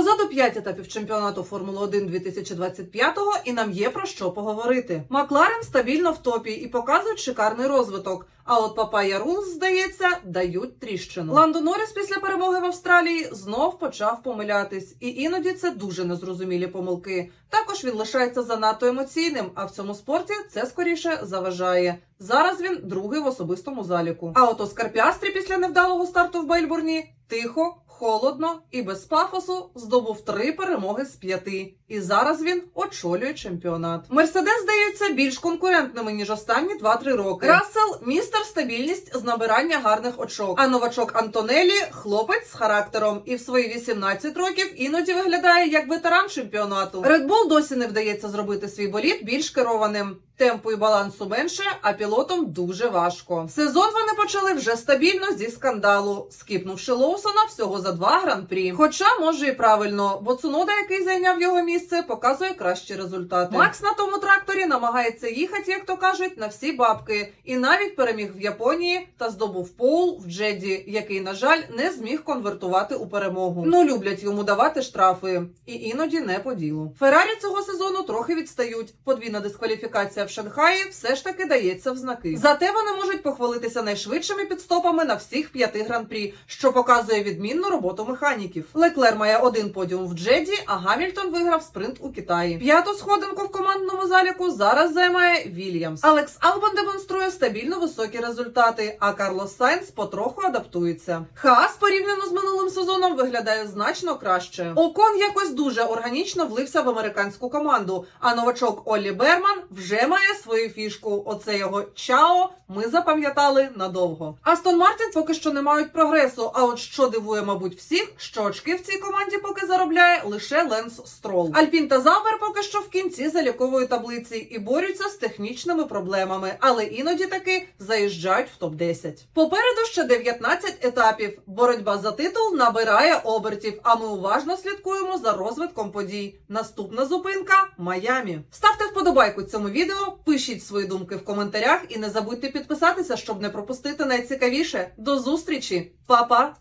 Позаду 5 етапів чемпіонату Формули 1 2025-го і нам є про що поговорити. Макларен стабільно в топі і показують шикарний розвиток. А от Папая Рулс, здається, дають тріщину. Ландо Норріс після перемоги в Австралії знов почав помилятись, і іноді це дуже незрозумілі помилки. Також він лишається занадто емоційним, а в цьому спорті це скоріше заважає. Зараз він другий в особистому заліку. А от Оскар Піастрі після невдалого старту в Бельбурні тихо, холодно і без пафосу здобув три перемоги з п'яти. І зараз він очолює чемпіонат. Мерседес здається більш конкурентними ніж останні 2-3 роки. Рассел містер стабільність з набирання гарних очок. А новачок Антонелі хлопець з характером і в свої 18 років іноді виглядає як ветеран чемпіонату. Bull досі не вдається зробити свій болід більш керованим. Темпу і балансу менше, а пілотам дуже важко. Сезон вони почали вже стабільно зі скандалу, скипнувши Лоусона всього за два гран-прі. Хоча може і правильно, бо Цунода, який зайняв його місце, показує кращі результати. Макс на тому тракторі намагається їхати, як то кажуть, на всі бабки, і навіть переміг в Японії та здобув пол в Джеді, який, на жаль, не зміг конвертувати у перемогу. Ну люблять йому давати штрафи, і іноді не по ділу. Феррарі цього сезону трохи відстають. Подвійна дискваліфікація в Шанхаї все ж таки дається в знаки. Зате вони можуть похвалитися найшвидшими підстопами на всіх п'яти гран-прі, що показує відмінну роботу механіків. Леклер має один подіум в Джеді, а Гамільтон виграв спринт у Китаї. П'яту сходинку в командному заліку зараз займає Вільямс. Алекс Албан демонструє стабільно високі результати, а Карлос Сайнс потроху адаптується. Хаас порівняно з минулим сезоном виглядає значно краще. Окон якось дуже органічно влився в американську команду. А новачок Оллі Берман вже має свою фішку. Оце його чао. Ми запам'ятали надовго. Астон Мартін поки що не мають прогресу. А от що дивує, мабуть, всіх, що очки в цій команді поки заробляє лише Ленс Строл. Альпін та Заубер поки що в кінці залікової таблиці і борються з технічними проблемами, але іноді таки заїжджають в топ 10 Попереду ще 19 етапів. Боротьба за титул набирає обертів. А ми уважно слідкуємо за розвитком подій. Наступна зупинка Майамі. Ставте вподобайку цьому відео, пишіть свої думки в коментарях і не забудьте підписатися, щоб не пропустити найцікавіше. До зустрічі, Па-па!